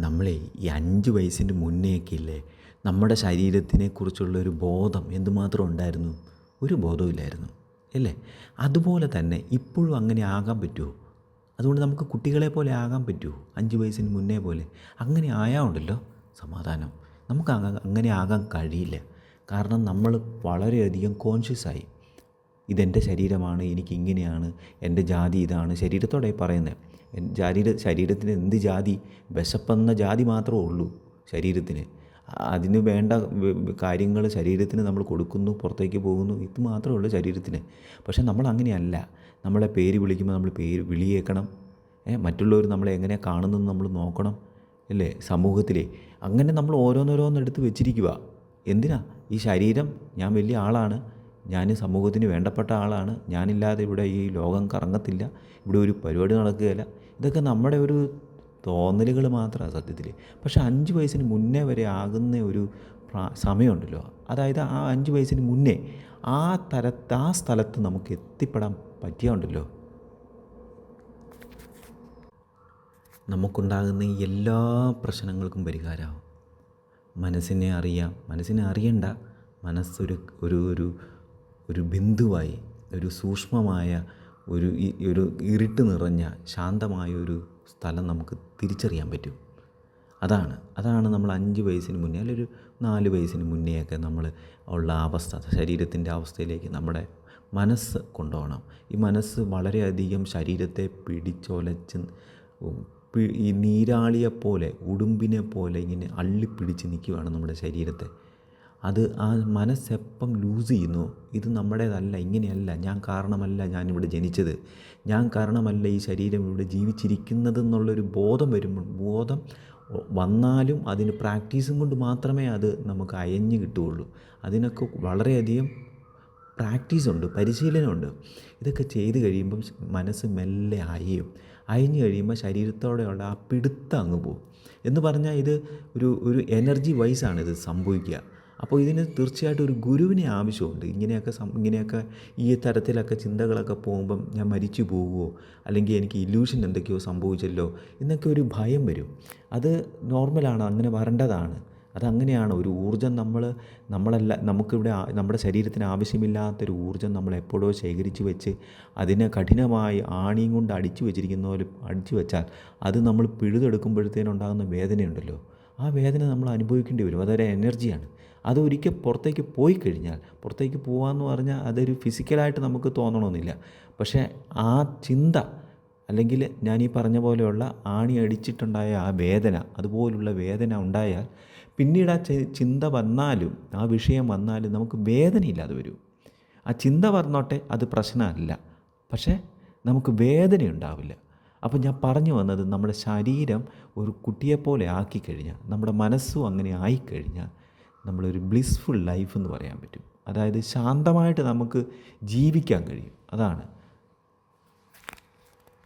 നമ്മളെ ഈ അഞ്ച് വയസ്സിന് മുന്നേയൊക്കെ ഇല്ലേ നമ്മുടെ ശരീരത്തിനെ കുറിച്ചുള്ള ഒരു ബോധം എന്തുമാത്രം ഉണ്ടായിരുന്നു? ഒരു ബോധവുമില്ലായിരുന്നു അല്ലേ? അതുപോലെ തന്നെ ഇപ്പോഴും അങ്ങനെ ആകാൻ പറ്റുമോ? അതുകൊണ്ട് നമുക്ക് കുട്ടികളെ പോലെ ആകാൻ പറ്റുമോ? അഞ്ച് വയസ്സിന് മുന്നേ പോലെ അങ്ങനെ ആയാൽ ഉണ്ടല്ലോ സമാധാനം. നമുക്ക് അങ്ങനെ ആകാൻ കഴിയില്ല. കാരണം നമ്മൾ വളരെയധികം കോൺഷ്യസ് ആയി. ഇതെന്റെ ശരീരമാണ് എനിക്ക് ഇങ്ങനെയാണ് എന്റെ ജാതി ഇതാണ്. ശരീരത്തോടെ പറയുന്നത് ശരീര ശരീരത്തിന് എന്ത് ജാതി? വിശപ്പെന്ന ജാതി മാത്രമേ ഉള്ളൂ ശരീരത്തിന്. അതിന് വേണ്ട കാര്യങ്ങൾ ശരീരത്തിന് നമ്മൾ കൊടുക്കുന്നു പുറത്തേക്ക് പോകുന്നു ഇത് മാത്രമേ ഉള്ളൂ ശരീരത്തിന്. പക്ഷേ നമ്മൾ അങ്ങനെയല്ല. നമ്മളെ പേര് വിളിക്കുമ്പോൾ നമ്മൾ പേര് വിളിയേക്കണം. മറ്റുള്ളവർ നമ്മളെ എങ്ങനെ കാണുന്നെന്ന് നമ്മൾ നോക്കണം അല്ലേ? സമൂഹത്തിലെ. അങ്ങനെ നമ്മൾ ഓരോന്നോരോന്നെടുത്ത് വെച്ചിരിക്കുക എന്തിനാ? ഈ ശരീരം ഞാൻ വലിയ ആളാണ്. ഞാൻ സമൂഹത്തിന് വേണ്ടപ്പെട്ട ആളാണ്. ഞാനില്ലാതെ ഇവിടെ ഈ ലോകം കറങ്ങത്തില്ല. ഇവിടെ ഒരു പരിപാടി നടക്കുകയില്ല. ഇതൊക്കെ നമ്മുടെ ഒരു തോന്നലുകൾ മാത്രമാണ് സത്യത്തിൽ പക്ഷേ അഞ്ച് വയസ്സിന് മുന്നേ വരെ ആകുന്ന ഒരു സമയമുണ്ടല്ലോ. അതായത് ആ അഞ്ച് വയസ്സിന് മുന്നേ ആ തരത്ത് ആ സ്ഥലത്ത് നമുക്ക് എത്തിപ്പെടാൻ പറ്റിയുണ്ടല്ലോ നമുക്കുണ്ടാകുന്ന എല്ലാ പ്രശ്നങ്ങൾക്കും പരിഹാരമാവും മനസ്സിനെ അറിയാം. മനസ്സിനെ അറിയണ്ട. മനസ്സൊരു ഒരു ഒരു ഒരു ബിന്ദുവായി ഒരു സൂക്ഷ്മമായ ഒരു ഒരു ഇരുട്ട് നിറഞ്ഞ ശാന്തമായ ഒരു സ്ഥലം നമുക്ക് തിരിച്ചറിയാൻ പറ്റും. അതാണ് അതാണ് നമ്മൾ അഞ്ച് വയസ്സിന് മുന്നേ അല്ലെങ്കിൽ ഒരു നാല് വയസ്സിന് മുന്നേയൊക്കെ നമ്മൾ ഉള്ള അവസ്ഥ ശരീരത്തിന്റെ അവസ്ഥയിലേക്ക് നമ്മുടെ മനസ്സ് കൊണ്ടുപോകണം. ഈ മനസ്സ് വളരെയധികം ശരീരത്തെ പിടിച്ചൊലച്ച് ഈ ഈ നീരാളിയെപ്പോലെ ഉടുമ്പിനെ പോലെ ഇങ്ങനെ അള്ളിപ്പിടിച്ച് നിൽക്കുകയാണ് നമ്മുടെ ശരീരത്തെ. അത് ആ മനസ്സെപ്പം ലൂസ് ചെയ്യുന്നു. ഇത് നമ്മുടേതല്ല ഇങ്ങനെയല്ല. ഞാൻ കാരണമല്ല ഞാനിവിടെ ജനിച്ചത്. ഞാൻ കാരണമല്ല ഈ ശരീരം ഇവിടെ ജീവിച്ചിരിക്കുന്നത് എന്നുള്ളൊരു ബോധം വരുമ്പോൾ ബോധം വന്നാലും അതിന് പ്രാക്ടീസും കൊണ്ട് മാത്രമേ അത് നമുക്ക് അയഞ്ഞു കിട്ടുകയുള്ളൂ. അതിനൊക്കെ വളരെയധികം പ്രാക്ടീസുണ്ട് പരിശീലനമുണ്ട്. ഇതൊക്കെ ചെയ്ത് കഴിയുമ്പം മനസ്സ് മെല്ലെ അയയും. അയഞ്ഞു കഴിയുമ്പോൾ ശരീരത്തോടെയുള്ള ആ പിടുത്തം അങ്ങ് പോകും. എന്ന് പറഞ്ഞാൽ ഇത് ഒരു ഒരു എനർജി വൈസാണ് ഇത് സംഭവിക്കുക. അപ്പോൾ ഇതിന് തീർച്ചയായിട്ടും ഒരു ഗുരുവിനെ ആവശ്യമുണ്ട്. ഇങ്ങനെയൊക്കെ ഇങ്ങനെയൊക്കെ ഈ തരത്തിലൊക്കെ ചിന്തകളൊക്കെ പോകുമ്പം ഞാൻ മരിച്ചു പോകുമോ അല്ലെങ്കിൽ എനിക്ക് ഇല്യൂഷൻ എന്തൊക്കെയോ സംഭവിച്ചല്ലോ എന്നൊക്കെ ഒരു ഭയം വരും. അത് നോർമലാണ് അങ്ങനെ വരേണ്ടതാണ്. അതങ്ങനെയാണ് ഒരു ഊർജം നമ്മൾ നമ്മളല്ല നമുക്കിവിടെ നമ്മുടെ ശരീരത്തിന് ആവശ്യമില്ലാത്തൊരു ഊർജം നമ്മൾ എപ്പോഴോ ശേഖരിച്ച് വെച്ച് അതിനെ കഠിനമായി ആണിയും കൊണ്ട് അടിച്ചു വെച്ചിരിക്കുന്ന പോലെ അടിച്ചു വെച്ചാൽ അത് നമ്മൾ പിഴുതെടുക്കുമ്പോഴത്തേനുണ്ടാകുന്ന വേദനയുണ്ടല്ലോ. ആ വേദന നമ്മൾ അനുഭവിക്കേണ്ടി വരും. അതൊരു എനർജിയാണ് അത് ഒരിക്കൽ പുറത്തേക്ക് പോയി കഴിഞ്ഞാൽ പുറത്തേക്ക് പോകാമെന്ന് പറഞ്ഞാൽ അതൊരു ഫിസിക്കലായിട്ട് നമുക്ക് തോന്നണമെന്നില്ല പക്ഷേ ആ ചിന്ത അല്ലെങ്കിൽ ഞാൻ ഈ പറഞ്ഞ പോലെയുള്ള ആണി അടിച്ചിട്ടുണ്ടായ ആ വേദന അതുപോലുള്ള വേദന ഉണ്ടായാൽ പിന്നീട് ആ ചിന്ത വന്നാലും ആ വിഷയം വന്നാലും നമുക്ക് വേദനയില്ലാതെ വരും. ആ ചിന്ത വന്നോട്ടെ അത് പ്രശ്നമല്ല. പക്ഷേ നമുക്ക് വേദന ഉണ്ടാവില്ല അപ്പോൾ ഞാൻ പറഞ്ഞു വന്നത് നമ്മുടെ ശരീരം ഒരു കുട്ടിയെപ്പോലെ ആക്കിക്കഴിഞ്ഞാൽ നമ്മുടെ മനസ്സും അങ്ങനെ ആയിക്കഴിഞ്ഞാൽ നമ്മളൊരു ബ്ലിസ്ഫുൾ ലൈഫ് എന്ന് പറയാൻ പറ്റും. അതായത് ശാന്തമായിട്ട് നമുക്ക് ജീവിക്കാൻ കഴിയും. അതാണ്